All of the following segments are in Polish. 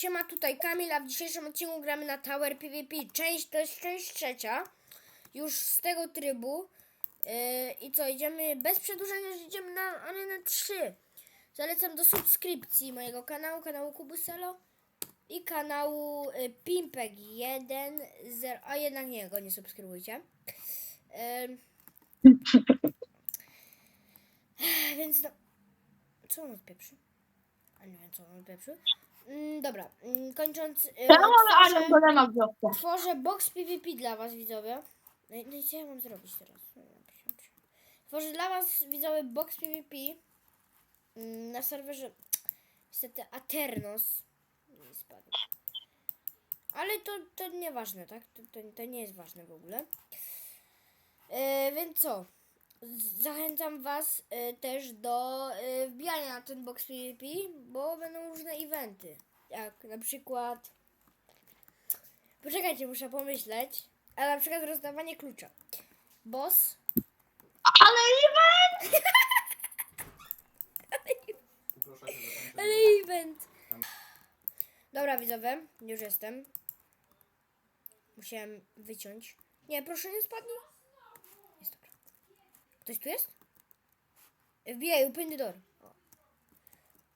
Siema, tutaj Kamil, a w dzisiejszym odcinku gramy na Tower PvP. Część, to jest część trzecia, już z tego trybu. Yy, I co, idziemy, bez przedłużenia, idziemy na arenę 3. Zalecam do subskrypcji mojego kanału, kanału Kubuselo i kanału y, Pimpek 1, 0, a jednak nie, go nie subskrybujcie. Yy, więc no, co on odpieprzył? A nie wiem, co on odpieprzył. Mm, dobra, mm, kończąc. y, Czemu mamy otworzę- Iron Golema w wiosce? Tworzę box PvP dla was, widzowie. No i, no i co ja mam zrobić teraz? No. Tworzę dla was, widzowie, box PvP mm, na serwerze niestety Aternos. Nie spadł. Ale to, to nieważne, tak? To, to, to nie jest ważne w ogóle. E, więc co? Zachęcam Was e, też do e, wbijania na ten box PvP, bo będą różne eventy. Jak na przykład Poczekajcie, muszę pomyśleć. A na przykład rozdawanie klucza. Boss. Ale event! Ale event. Dobra, widzowie, już jestem. Musiałem wyciąć. Nie, proszę nie spadnij. Ktoś tu jest? FBI, open the door. O.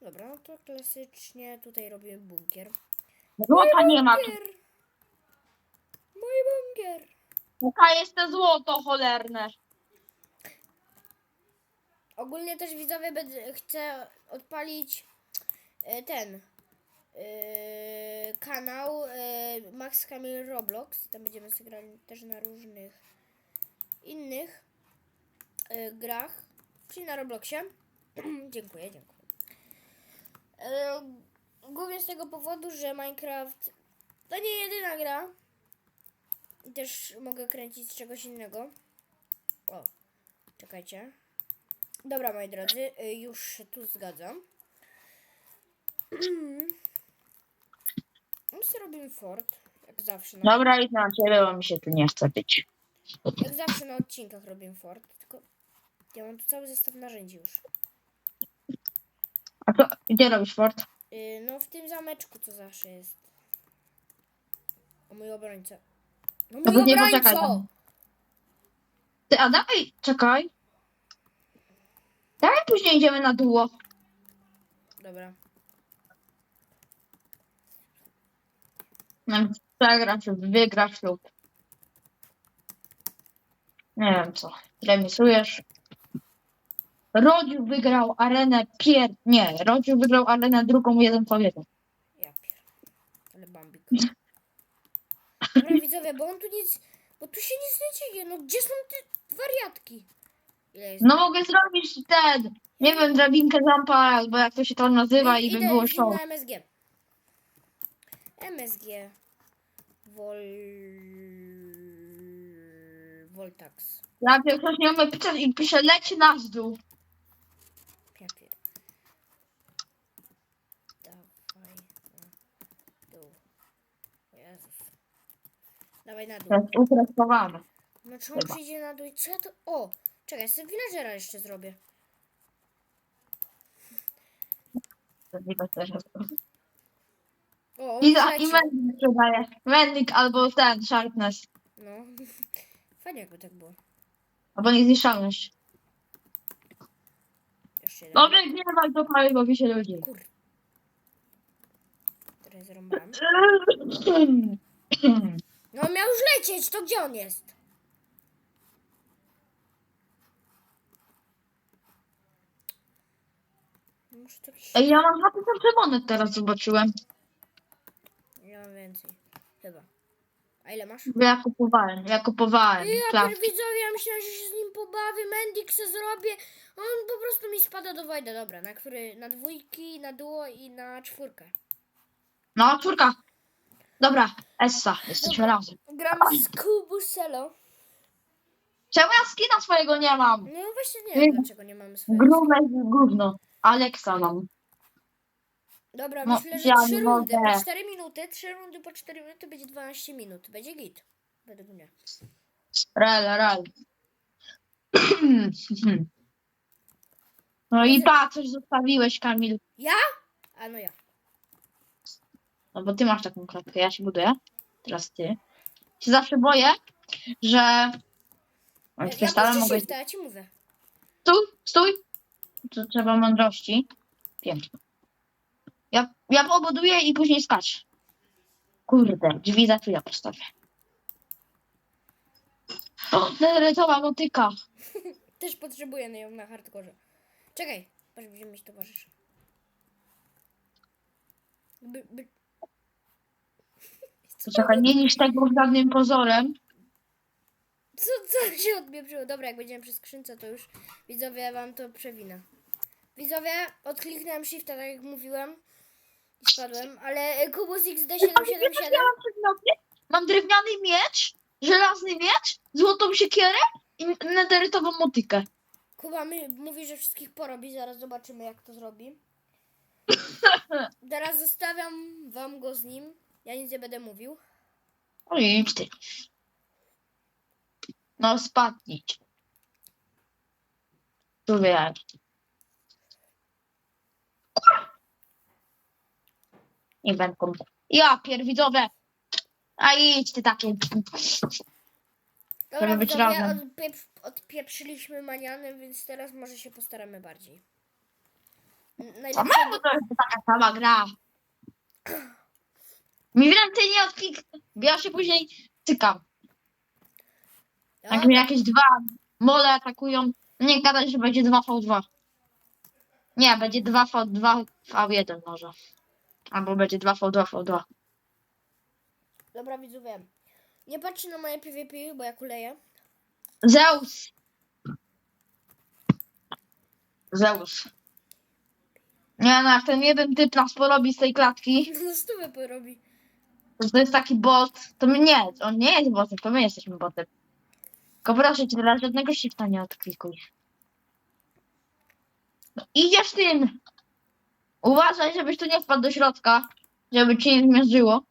Dobra, no to klasycznie tutaj robię bunkier. Złota nie ma tu. Bunkier! Mój bunkier! Jaka jest to złoto cholerne? Ogólnie też widzowie będę, chcę odpalić e, ten e, kanał e, Max Kamil Roblox. Tam będziemy sobie grali też na różnych innych e, grach, czyli na Robloxie. dziękuję, dziękuję. E, głównie z tego powodu, że Minecraft to nie jedyna gra. Też mogę kręcić z czegoś innego. O, czekajcie. Dobra, moi drodzy, y, już się tu zgadzam. My sobie fort, jak zawsze. Na, Dobra, idź na ciebie, mi się tu nie chce być. jak zawsze na odcinkach robimy fort, ja mam tu cały zestaw narzędzi już. A to gdzie robisz fort? Y, no w tym zameczku, co zawsze jest. O mój obrońca. No No mój nie obrońco! poczekaj tam. Ty, a dawaj, czekaj. Dawaj później idziemy na duo. Dobra. Jak Przegrasz lub wygrasz lub... Nie wiem co. Remisujesz. Rodziu wygrał arenę pier... Nie, Rodziu wygrał arenę drugą jeden po jeden. Ja pier... Ale bambik. Dobra widzowie, bo on tu nic... Bo tu się nic nie dzieje, no gdzie są te wariatki? Ile jest? No mogę zrobić ten, nie wiem, drabinkę zampa, albo jak to się to nazywa i by Idę było nim show. na MSG. MSG. Vol... Voltax. Jak ktoś nie umie pisać i pisze leć na dół. Papier. Dawaj na dół. O Jezus. Dawaj na dół. jest uprestowane. No czy on chyba. przyjdzie na dół? Co ja to... O! Czekaj, sobie villagera jeszcze zrobię. Chyba też jest. O, on I, za, leci. I mending sprzedaje. Mending albo ten, sharpness. No. Fajnie jakby tak było. Albo niezniszczalność. Jeszcze jeden. Dobrze, gniewaj do prawej, bo mi się ludzi. Kur... Teraz zrąbałem. No miał już lecieć, to gdzie on jest? Muszę to jakiś... Ej, ja mam 2000 monet teraz zobaczyłem. Nie mam więcej. Chyba. A ile masz? Bo ja kupowałem, ja kupowałem. Ja widzowie, ja myślałem, że się z nim pobawię, Mendik se zrobię. a On po prostu mi spada do Wajda. Dobra, na który? Na dwójki, na duo i na czwórkę. No, czwórka. Dobra, Essa, jesteśmy razem. Gramy z Kubuselo. Czemu ja skina swojego nie mam? No właśnie nie wiem, dlaczego nie mamy swojego. Grubne gówno. Aleksa mam. Dobra, No, myślę, że ja trzy nie rundy mogę. po 4 minuty, 3 rundy po 4 minuty będzie 12 minut. Będzie git. Według mnie. Rel, rel. No i pa, coś zostawiłeś, Kamil. Ja? A no ja. No bo ty masz taką klatkę, ja się buduję. Teraz ty. Się zawsze boję, że... Jak ja puszczę mogę... shifta, ja ci mówię. Stój, stój! To trzeba mądrości. Pięknie. Ja, ja pobuduję i później skacz. Kurde, drzwi za chwilę postawię. O, Neretowa motyka. Też potrzebuję ją na hardkorze. Czekaj, patrz, będziemy mieć towarzysza. By, by... Co, Czekaj, nie niż tego żadnym pozorem. co, co się odbieprzyło? Dobra, jak będziemy przy skrzynce, to już widzowie wam to przewinę. Widzowie, odkliknąłem shifta, tak jak mówiłem. I spadłem, ale Kubus XD777... Ja mam przedmioty, mam drewniany miecz, żelazny miecz, złotą siekierę i nederytową motykę. Kuba my, mówi, że wszystkich porobi, zaraz zobaczymy jak to zrobi. Teraz zostawiam wam go z nim. Ja nic nie będę mówił. No i idź ty. No spadnij. Tu wie. Nie będę. Ja pierwidzowe. A idź ty takie. Dobra, być widzowie, razem. odpieprz, odpieprzyliśmy manianem, więc teraz może się postaramy bardziej. N- Najlepsze, Samemu to jest taka sama gra. Mi wiem, ty nie odklik. bo Ja się później cykam. Jak no, mnie jakieś dwa mole atakują, nie gadać, że będzie 2v2. Nie, będzie 2v2 v1 może. Albo będzie 2v2 v2. dobra widzowie, nie patrzcie na moje PvP, bo ja kuleję. Zeus! Zeus. Nie no, jak ten jeden typ nas porobi z tej klatki, No stówę porobi. To, jest taki bot, to my nie, on nie jest botem, to my jesteśmy botem. Tylko proszę cię, teraz żadnego shifta nie odklikuj. No, idziesz tym! Uważaj, żebyś tu nie wpadł do środka, żeby cię nie zmierzyło.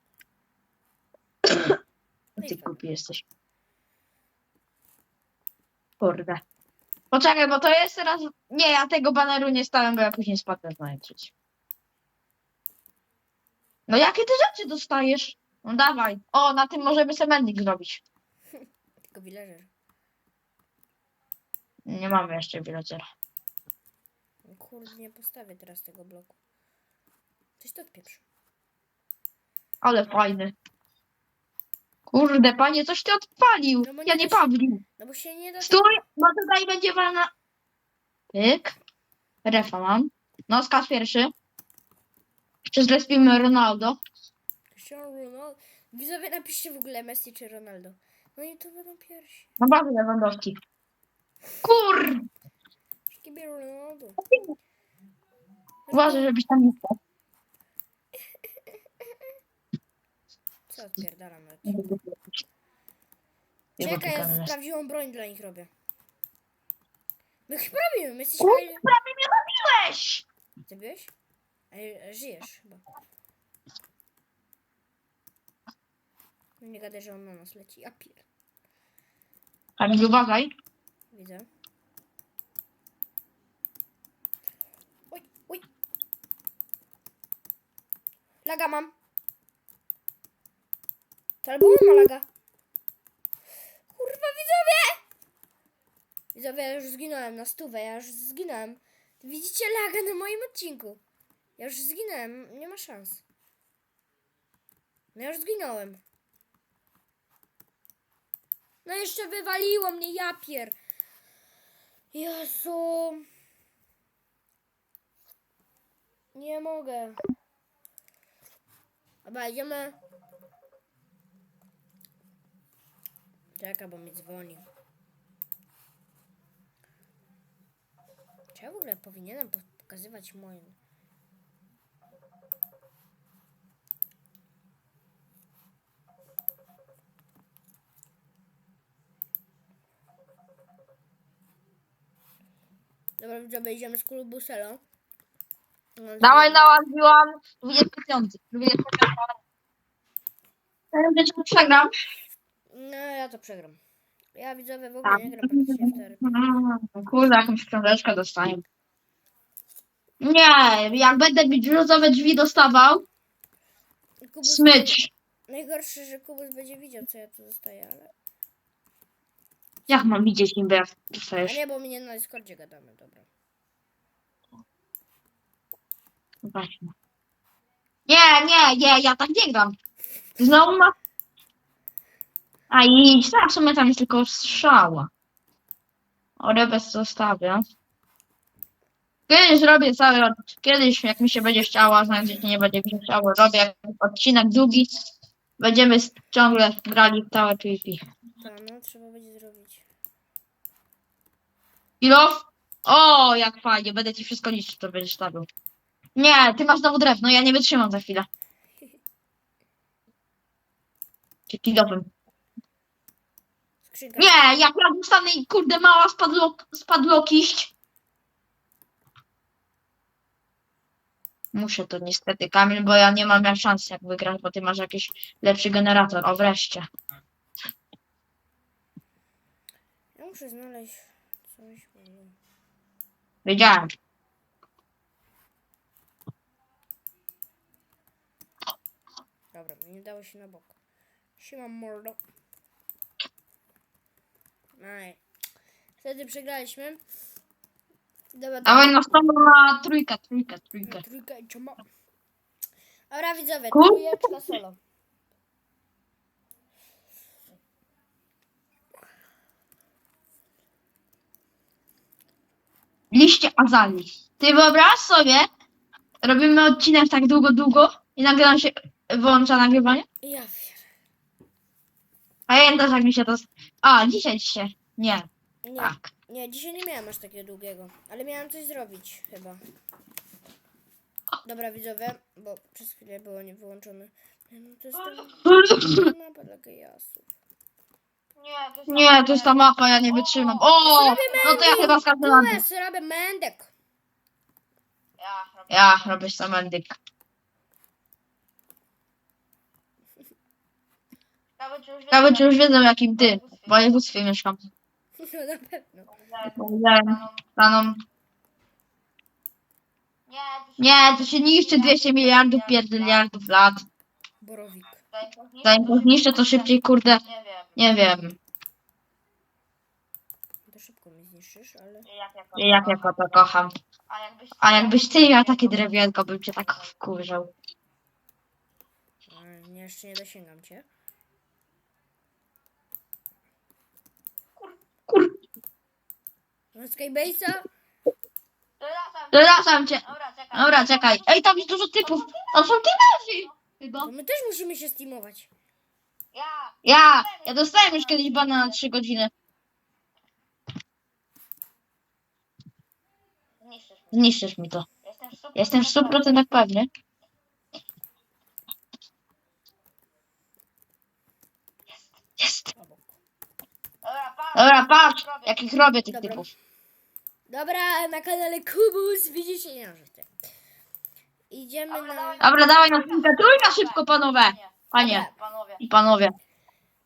Ty głupi jesteś. Kurde. Poczekaj, bo to jest teraz... Nie, ja tego baneru nie stałem, bo ja później spadnę znaleźć. No jakie ty rzeczy dostajesz? No dawaj. O, na tym możemy semending zrobić. Tylko villager. Nie mamy jeszcze villagera. No Kurde, nie postawię teraz tego bloku. Coś to odpieprz. Ale fajny. Kurde, panie, coś ty odpalił. No bo Ja nie nie się- Pawlił. No bo się nie da... Stój, bo tutaj będzie walna... Pyk. Refa mam. No, skacz pierwszy. Czy zlespimy Ronaldo? Cristiano Ronaldo. Widzowie napiszcie w ogóle Messi czy Ronaldo. No i to będą pierwsi. No bardzo Lewandowski. Kur! Szkibie Ronaldo. Uważaj, żebyś tam nie wpadł. Co odpierdalam będę klikać. Nie Czekaj, ja nas. prawdziwą broń dla nich robię. My chyba robimy, my jesteśmy... Prawie mnie robiłeś! Zabiłeś? Ale żyjesz chyba. Nie gadaj, że on na nas leci. Ja pier... Kamil, uważaj. Widzę. Oj, oj. Laga mam. To albo on ma laga. Kurwa, widzowie! Widzowie, ja już zginąłem na stówę, ja już zginąłem. Widzicie laga na moim odcinku. Ja już zginąłem, nie ma szans. No ja już zginąłem. No jeszcze wywaliło mnie, ja pier. Jezu. Nie mogę. Dobra, idziemy. Czekaj, bo mi dzwoni. Czy ja w ogóle powinienem po- pokazywać moją... Dobra, widzowie, idziemy z klubu Selo. No, Dawaj, nałatwiłam 25. 25. Wiesz, że przegram. No, ja to przegram. Ja widzowie w Tak. ogóle nie gram praktycznie w tery. Mm, Kurde, jakąś książeczkę dostaję. Nie, jak będę mieć brązowe drzwi dostawał, Kubus, Smycz. Najgorsze, że Kubus będzie widział, co ja tu zostaję, ale... Jak mam widzieć niby jak A nie, bo mnie na Discordzie gadamy, dobra. Właśnie. Nie, nie, nie, ja tak nie gram. Znowu ma... A idź, tak, w sumie tam jest tylko strzała. O, bez zostawię. Kiedyś zrobię cały, od- kiedyś jak mi się będzie chciało, a znajdziecie nie będzie mi się chciało, robię odcinek długi. Będziemy s- ciągle grali w całe PvP. Tak, no, trzeba będzie zrobić. Kilof? O, jak fajnie, będę ci wszystko niszczył, to będziesz stawił. Nie, ty masz znowu drewno, ja nie wytrzymam za chwilę. Czy kilofem? Skrzynka. Nie, jak ja dostanę i kurde mała spadło, spadłokiść. Muszę to niestety, Kamil, bo ja nie mam jak szans jak wygrać, bo ty masz jakiś lepszy generator. O, wreszcie. Ja muszę znaleźć coś. nie- Wiedziałem. Dobra, nie dało się na bok. Siema mordo. Aj. Wtedy przegraliśmy. Dobra, Dawaj na stronę na trójkę, trójkę, trójkę. Trójka i czemu? Dobra widzowie, Kur- trójeczka solo. Liście azalii. Ty wyobraź sobie, robimy odcinek tak długo, długo i nagle nam się wyłącza nagrywanie? Ja wiem. Pamiętasz jak mi się to... A, dzisiaj się. Nie, Nie, tak. nie, dzisiaj nie miałem aż takiego długiego, ale miałem coś zrobić chyba. Dobra widzowie, bo przez chwilę było nie wyłączone. Nie, No to jest ta mapa dla gejasów. Nie, to jest ta mapa, ja nie wytrzymam. O, no to ja chyba razie. Teraz robię mendek. Ja robię samandyk. Nawet już wiedzą jakim ty w województwie mieszkam. No na pewno. Powiedziałem panom, nie, to się niszczy 200 miliardów, pierdyliardów lat. Borowik. Zanim to zniszczę, to szybciej, kurde, nie wiem. To szybko mi zniszczysz, ale... Jak ja to kocham. A jakbyś ty miał takie drewienko, bym cię tak wkurzał. ale nie, jeszcze nie dosięgam cię. Kur... No Skybase'a? Przepraszam cię. Dobra, czekaj. Ej, tam jest dużo typów. To są typerzy. Chyba. To my też musimy się steamować. Ja, ja dostałem już kiedyś bana na 3 godziny. Zniszczysz mi to. Jestem w 100% pewny. Jest. Dobra, patrz, jakich robię tych Dobra. typów. Dobra, na kanale Kubus widzicie nie ty. Idziemy na... Dobra, dawaj na chwilkę trójka szybko, panowie. Panie i panowie.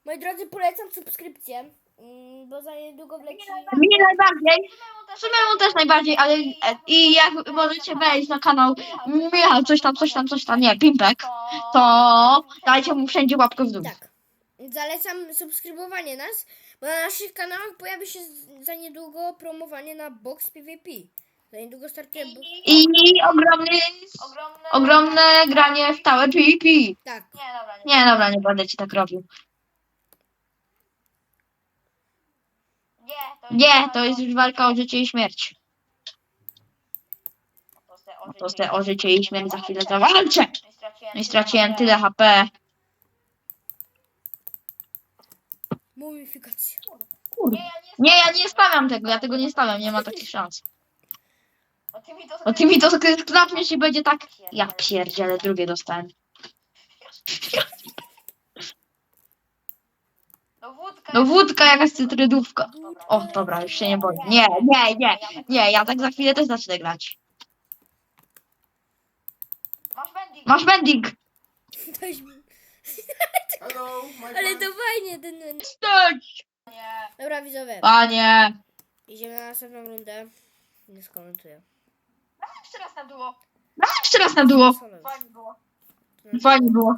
Moi drodzy, polecam subskrypcję, mm, bo za niedługo wleci... Mnie najbardziej. W sumie mu też najbardziej, ale e, i jak możecie wejść na kanał Michał, coś tam, coś tam, coś tam, nie, Pimpek, to dajcie mu wszędzie łapkę w dół. Tak. Zalecam subskrybowanie nas, bo na naszych kanałach pojawi się z- za niedługo promowanie na Box PvP. Za niedługo startuje... bo- I ogromny, ogromne granie w Tower PvP. Tak. Nie, dobra, nie będę ci tak robił. Nie, to jest już walka o życie i śmierć. To se o życie i śmierć za chwilę zawalczę. No i straciłem tyle HP. Mumifikacja. Kurde. Nie, ja nie stawiam tego, ja tego nie stawiam, nie ma takich szans. Bo ty mi to sklepniesz i będzie tak... Ja pierdzielę, drugie dostałem. No wódka, jakaś cytrydówka. O, dobra, już się nie boję. Nie, nie, nie, nie, ja tak za chwilę też zacznę grać. Masz bending! Ktoś... Hello, my Ale friend. to fajnie, ten... Stać! Dobra, widzowie. Panie! Idziemy na następną rundę. Nie skomentuję. No jeszcze raz na duo. Solo już. Fajnie było.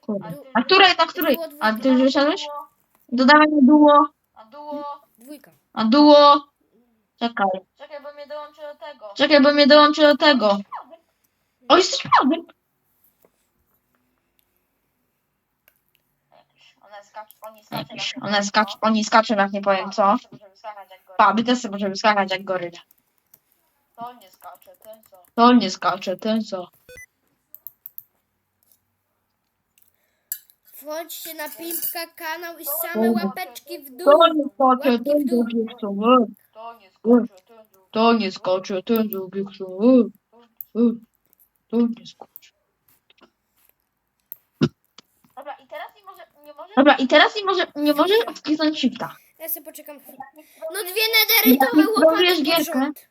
Kurde. Du- A której, na której? Było A dwójka. ty już wyszedłeś? Dodawaj mi duo. A duo. Dwójka. A duo. Czekaj. Czekaj, bo mnie dołączy do tego. Czekaj, bo mnie dołączy do tego. O, jesteś prawdy. One skaczą, oni skaczą. Jakiś, jak nie skaczą, powiem oni skaczą jak nie powiem co. A. Pa, my też sobie możemy skakać jak goryla. To nie skacze, ten co? To nie skacze, ten co. Wchodźcie na Pimpka kanał i same łapeczki w dół. To nie skacze, ten drugi chce. To nie skacze, ten co? To nie skacze, ten drugi chce. To nie skacze. Dobra, i teraz nie może, nie może... Dobra, i teraz nie może, nie odkliknąć shifta. Ja sobie poczekam chwilę. No dwie nederytowe Jak łopaty zrobisz pod gierkę? rząd.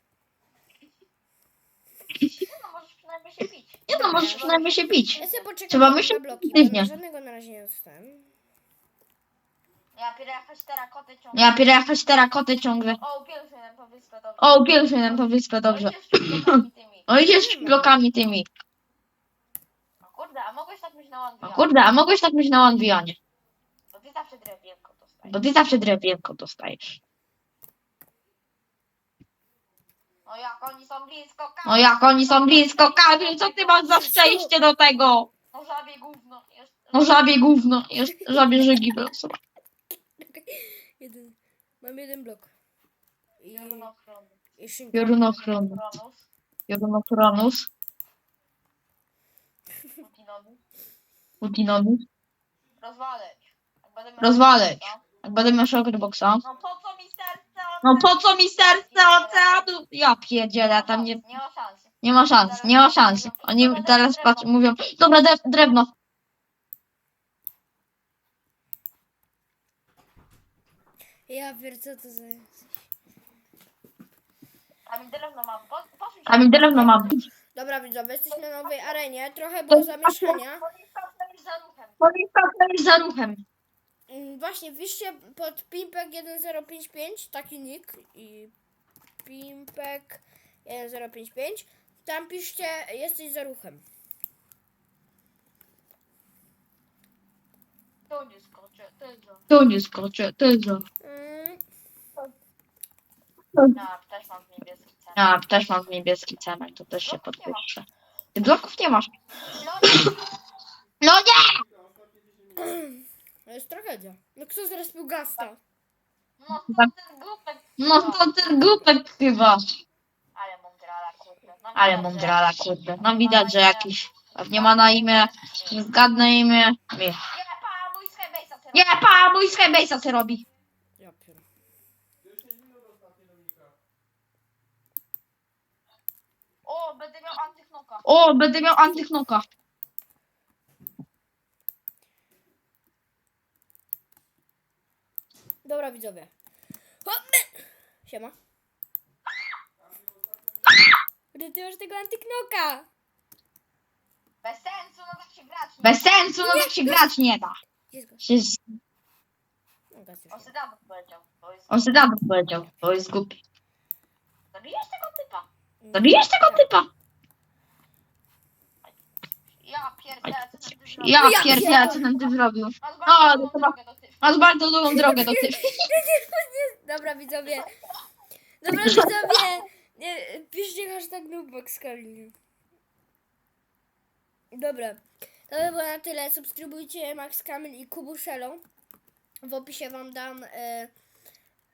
No, możesz przynajmniej się bić. Nie no, możesz przynajmniej się bić. Ja sobie poczekam Trzeba na myśleć bloki, pozytywnie. bo żadnego na razie nie dostałem. Ja pierdolę jakaś terakoty ciągle. Ja pierdolę jakaś terakoty ciągle. O, upięknie nam po wyspę, dobrze. O, upięknie nam to wyspę, dobrze. O, idziesz z blokami tymi. O, kurde, a mogłeś tak mieć na O kurde, a mogłeś tak mieć na. Bo ty zawsze drewienko dostajesz. Bo ty zawsze drewienko dostajesz. No jak oni są blisko, No jak oni są blisko, Kamil, co ty masz za szczęście do tego? No żabie gówno. Jest... No żabie gówno, jest żabie żygi wylosowane. Jeden. Mam jeden blok. I, Jorunochrony. i szynkę. Piorunochron, Kronus. Putinowicz. Rozwaleć. Jak będę miał Rozwaleć. Jak będę miał shulkerboxa. No po co mi? No po co mi serce oceanu? Ja pierdzielę, tam nie, Nie ma szans. nie ma szans, nie ma szans. Oni teraz patrz, mówią, dobra, drewno. Ja wiem co to za... A mi drewno mam. Po, poszli mi drewno mam. Dobra widzowie, jesteśmy na nowej arenie. Trochę było zamieszania. za ruchem. Policja za ruchem. Mm, Właśnie, wpiszcie pod Pimpek 1055, taki nick i Pimpek 1055. Tam piszcie, jesteś za ruchem. To nie skoczę. Tego. To nie skoczę, tego. Mm, Ja też mam niebieski cel. Ja też mam niebieski cement, to też się podpiszę. Ty bloków nie masz. No nie! to jest tragedia. No kto zaraz pił gasta? No to ten głupek. No to ten głupek chyba. Ale mądrala, kurde. No, Ale mądrala, jakiś- kurde. No widać, że jakiś nie ma na imię, nie zgadnę imię. Nie. Nie, pa, mój skybase co Nie, pa, mój Skybase'a co robi. Ja pier... O, będę miał antyknoka. O, będę miał antychnoka. Dobra widzowie. Hopmy! Siema. Gdy ty masz tego antyknoka? Bez sensu, no tak się grać. nie Bez sensu, no tak się grać nie da. Jest go. Przecież No, gaz już On nie. Powiedział. To jest... on powiedział, to jest głupi. Zabijesz tego typa. Zabijesz tego typa. Ja pierdolę, co zrobił. Ja Ja pierdzielę, co zrobił. Masz No, długą chyba- drogę do typu. Masz bardzo długą drogę do typu. Dobra widzowie. Dobra widzowie. Nie, piszcie hashtag Noobbox Kamil. Dobra. To by było na tyle. Subskrybujcie Max Kamil i Kubuszelą. W opisie wam dam e,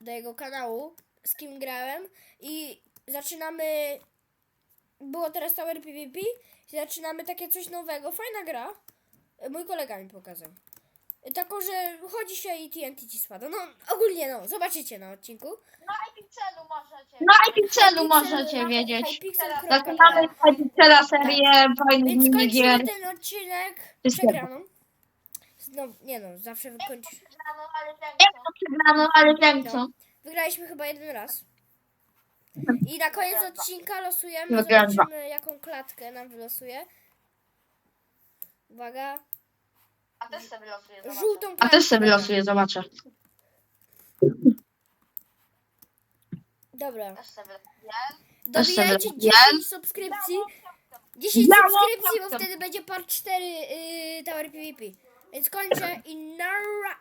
do jego kanału, z kim grałem. I zaczynamy. Było teraz Tower PvP. I zaczynamy takie coś nowego. Fajna gra. E, Mój kolega mi pokazał. Taką, że chodzi się i TNT ci spada. No ogólnie no, zobaczycie na odcinku. Na iPixelu możecie. Na Hypixel- możecie wiedzieć. hypixel.pl. Zaczynamy Hypixela serię fajnych Więc minigier. kończymy ten odcinek Wszystko. przegraną. Znowu, nie no, zawsze wykończy. No, ale ten Jak co? to przegrano, ale ten co? Wygraliśmy chyba jeden raz. I na koniec odcinka losujemy, Wygrałem dwa. zobaczymy jaką klatkę nam wylosuje. Uwaga, A też sobie losuję, zobacz. żółtą A też sobie losuję, zobaczę. Dobra, Też sobie losuję. Też sobie dobijajcie losuję. 10 subskrypcji. 10 Ja subskrypcji, bo wtedy będzie part 4 yy, Tower PvP. Więc kończę i nara.